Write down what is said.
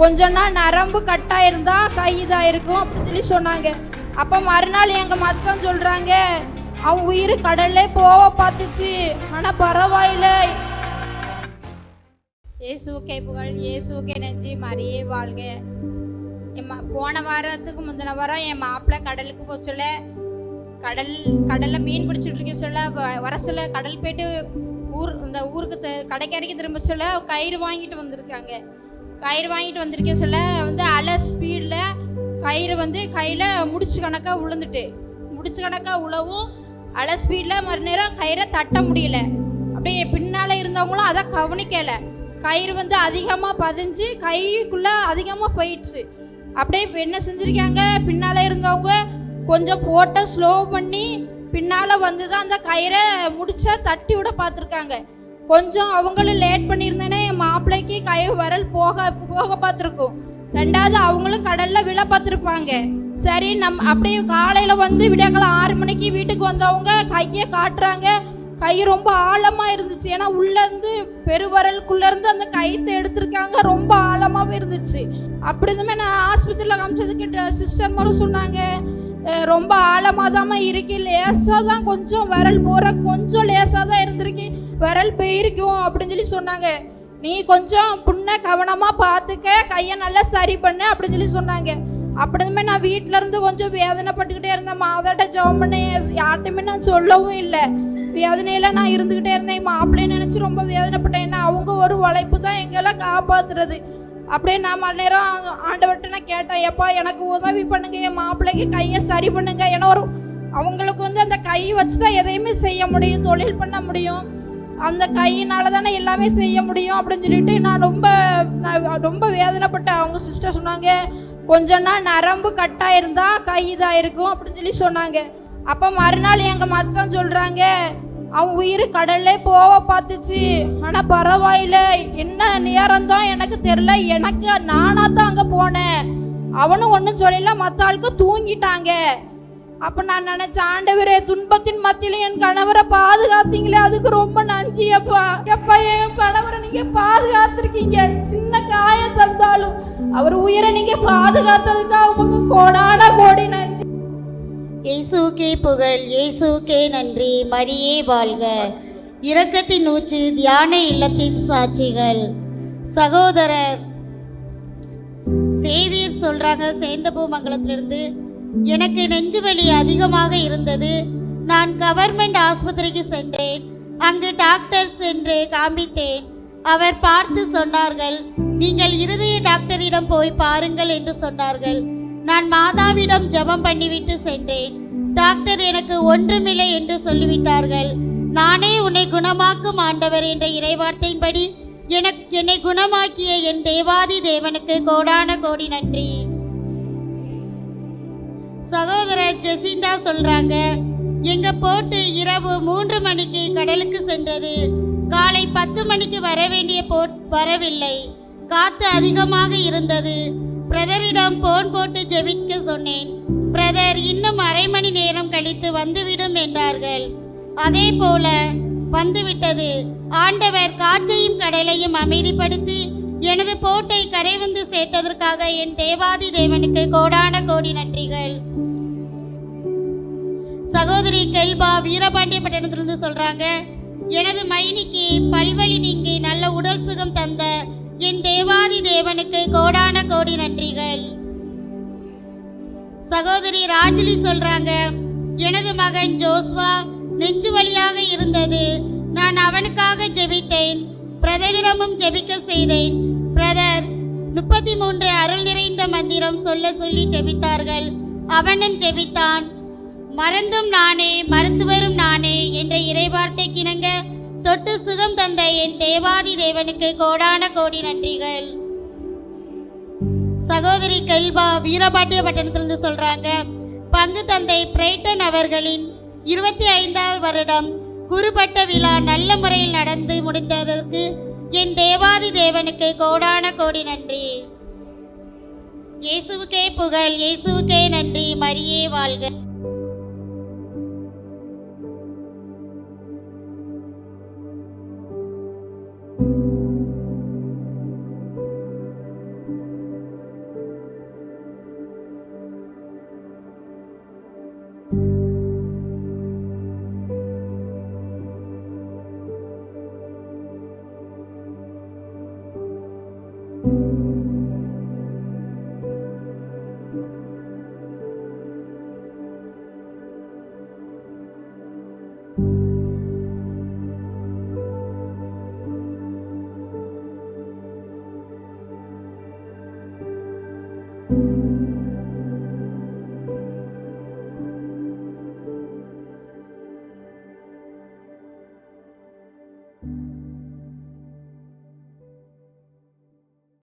கொஞ்ச நாள் நரம்பு இருந்தால் கை இதாக இருக்கும் அப்படின்னு சொல்லி சொன்னாங்க. அப்போ மறுநாள் எங்கள் மச்சான் சொல்கிறாங்க அவன் உயிர் கடல்லே போக பார்த்துச்சு ஆனால் பரவாயில்ல. இயேசுக்கே புகழ் இயேசுக்கே நெஞ்சு மரியே வாழ்க. என் போன வாரத்துக்கு முந்தின வாரம் என் மாப்பிள்ளை கடலுக்கு போக சொல்ல கடல் கடலில் மீன் பிடிச்சிட்டு இருக்க சொல்ல வ- வர சொல்ல கடல் போயிட்டு ஊர் இந்த ஊருக்கு த- கடைக்கரைக்கு திரும்ப சொல்ல கயிறு வாங்கிட்டு வந்திருக்காங்க. கயிறு வாங்கிட்டு வந்திருக்க சொல்ல. வந்து அலை ஸ்பீடில் கயிறு வந்து கையில் முடிச்சு கணக்காக விழுந்துட்டு முடிச்சு கணக்காக உழவும். அலை ஸ்பீடில் மறுநேரம் கயிறை தட்ட முடியல. அப்படியே பின்னால் இருந்தவங்களும் அதை கவனிக்கலை. கயிறு வந்து அதிகமாக பதிஞ்சு கைக்குள்ளே அதிகமாக போயிடுச்சு. அப்படியே என்ன செஞ்சுருக்காங்க? பின்னால் இருந்தவங்க கொஞ்சம் போட்ட ஸ்லோ பண்ணி பின்னால் வந்து தான் அந்த கயிறை முடிச்ச தட்டி விட பார்த்துருக்காங்க. கொஞ்சம் அவங்களும் லேட் பண்ணியிருந்தேனே என் மாப்பிள்ளைக்கு கை வரல் போக போக பார்த்துருக்கும். ரெண்டாவது அவங்களும் கடலில் விழ பார்த்துருப்பாங்க. சரி நம் அப்படியே காலையில் வந்து விடியக்காலம் ஆறு மணிக்கு வீட்டுக்கு வந்தவங்க கையை காட்டுறாங்க. கை ரொம்ப ஆழமாக இருந்துச்சு. ஏன்னா உள்ளேருந்து பெருவரலுக்குள்ளேருந்து அந்த கைத்தை எடுத்திருக்காங்க. ரொம்ப ஆழமாகவே இருந்துச்சு. அப்படி இருந்துமே நான் ஆஸ்பத்திரியில் காமிச்சதுக்கு சிஸ்டர் மாதிரி சொன்னாங்க. ரொம்ப ஆழமாக தான் இருக்கு. லேசாக தான் கொஞ்சம் விரல் போகிற கொஞ்சம் லேசாக தான் இருந்திருக்கு. விரல் போயிருக்கும் அப்படின்னு சொல்லி சொன்னாங்க. நீ கொஞ்சம் புண்ணை கவனமாக பார்த்துக்க கையை நல்லா சரி பண்ணு அப்படின்னு சொல்லி சொன்னாங்க. அப்படிதுமே நான் வீட்டில இருந்து கொஞ்சம் வேதனைப்பட்டுக்கிட்டே இருந்தேன். மாதாட்ட ஜெபம் பண்ண யார்ட்டுமே நான் சொல்லவும் இல்லை. வேதனையில நான் இருந்துக்கிட்டே இருந்தேன். மாப்பிள்ளைய நினச்சி ரொம்ப வேதனைப்பட்டேன். ஏன்னா அவங்க ஒரு உழைப்பு தான் எங்கெல்லாம் காப்பாத்துறது. அப்படியே நான் மணி நேரம் ஆண்டவர்கிட்ட நான் கேட்டேன் எப்பா எனக்கு உதவி பண்ணுங்க. என் மாப்பிள்ளைக்கு கையை சரி பண்ணுங்க. ஏன்னா ஒரு அவங்களுக்கு வந்து அந்த கை வச்சு தான் எதையுமே செய்ய முடியும் தொழில் பண்ண முடியும். அந்த கையினால தானே எல்லாமே செய்ய முடியும் அப்படின்னு சொல்லிட்டு நான் ரொம்ப நான் ரொம்ப வேதனைப்பட்டேன். அவங்க சிஸ்டர் சொன்னாங்க கொஞ்ச நாள் நரம்பு இருந்தால் கை இதாயிருக்கும் அப்படின்னு சொல்லி சொன்னாங்க. அப்போ மறுநாள் எங்கள் மச்சான் சொல்கிறாங்க அவன் உயிர் கடல்லே போக பார்த்துச்சு. ஆனால் பரவாயில்ல. என்ன நேரம் தான் எனக்கு தெரில எனக்கு நானாக தான் அங்கே போனேன். அவனும் ஒன்றும் சொல்லல. மற்ற ஆளுக்கு தூங்கிட்டாங்க. அப்போ நான் நினைச்சேன் ஆண்டவரே துன்பத்தின் மத்தியில என் கணவரை பாதுகாத்தீங்களே அதுக்கு ரொம்ப நன்றி அப்பா. எப்பா என் கணவரை நீங்க பாதுகாத்திருக்கீங்க. சின்ன காய தந்தாலும் அவர் உயிரை நீங்க பாதுகாத்ததுக்காக உங்களுக்கு கோடான கோடி நன்றி. இயேசுக்கே புகழ் இயேசுக்கே நன்றி. மரியே வாழ்க. இரக்கத்தின் ஊற்று தியான இல்லத்தின் சாட்சிகள். சகோதரர் சேவியர் சொல்றாங்க சேந்தபூமங்கலத்திலிருந்து எனக்கு நெஞ்சுவலி அதிகமாக இருந்தது. நான் கவர்மெண்ட் ஆஸ்பத்திரிக்கு சென்றேன். அங்கு டாக்டர் சென்று காண்பித்தேன். அவர் பார்த்து சொன்னார்கள் நீங்கள் இருதய டாக்டரிடம் போய் பாருங்கள் என்று சொன்னார்கள். நான் மாதாவிடம் ஜெபம் பண்ணிவிட்டு சென்றேன். டாக்டர் எனக்கு ஒன்றுமில்லை என்று சொல்லிவிட்டார்கள். நானே உன்னை குணமாக்கும் ஆண்டவர் என்ற இறைவார்த்தையின்படி எனக்கு என்னை குணமாக்கிய என் தேவாதி தேவனுக்கு கோடான கோடி நன்றி. சகோதரர் ஜெசிந்தா சொல்றாங்க எங்க போட்டு இரவு மூன்று மணிக்கு கடலுக்கு சென்றது. காலை பத்து மணிக்கு வர வேண்டிய போட் வரவில்லை. காத்து அதிகமாக இருந்தது. பிரதரிடம் போன் போட்டு ஜெபிக்க சொன்னேன். பிரதர் இன்னும் அரை மணி நேரம் கழித்து வந்துவிடும் என்றார்கள். அதே போல வந்துவிட்டது. ஆண்டவர் காற்றையும் கடலையும் அமைதிப்படுத்தி எனது போட்டை கரை வந்து சேர்த்ததற்காக என் தேவாதி தேவனுக்கு கோடான கோடி நன்றி. சகோதரி கெல்பா வீரபாண்டியப்பட்டினத்திலிருந்து சொல்றாங்க எனது மைனிக்கு பல்வழி நீங்கி நல்ல உடல் சுகம் தந்த என் தேவாதி தேவனுக்கு கோடான கோடி நன்றிகள். சகோதரி ராஜுலி சொல்றாங்க எனது மகன் ஜோஸ்வா நெஞ்சு வழியாக இருந்தது. நான் அவனுக்காக ஜெபித்தேன். பிரதரிடமும் ஜெபிக்க செய்தேன். பிரதர் முப்பத்தி மூன்று அருள் நிறைந்த மந்திரம் சொல்ல சொல்லி ஜெபித்தார்கள். அவனும் ஜெபித்தான். மறந்தும் நானே மருத்துவரும் நானே என்ற இறைவார்த்தை கிணங்க தொட்டு சுகம் தந்த என் தேவாதி தேவனுக்கு கோடான கோடி நன்றிகள். சகோதரி கெல்பா வீரபாண்டிய பட்டணத்திலிருந்து சொல்றாங்க பங்கு தந்தை பிரைட்டன் அவர்களின் இருபத்தி ஐந்தாவது வருடம் குறுபட்ட விழா நல்ல முறையில் நடந்து முடிந்ததற்கு என் தேவாதி தேவனுக்கு கோடான கோடி நன்றி. இயேசுவுக்கே புகழ் இயேசுவுக்கே நன்றி மரியே வாழ்க.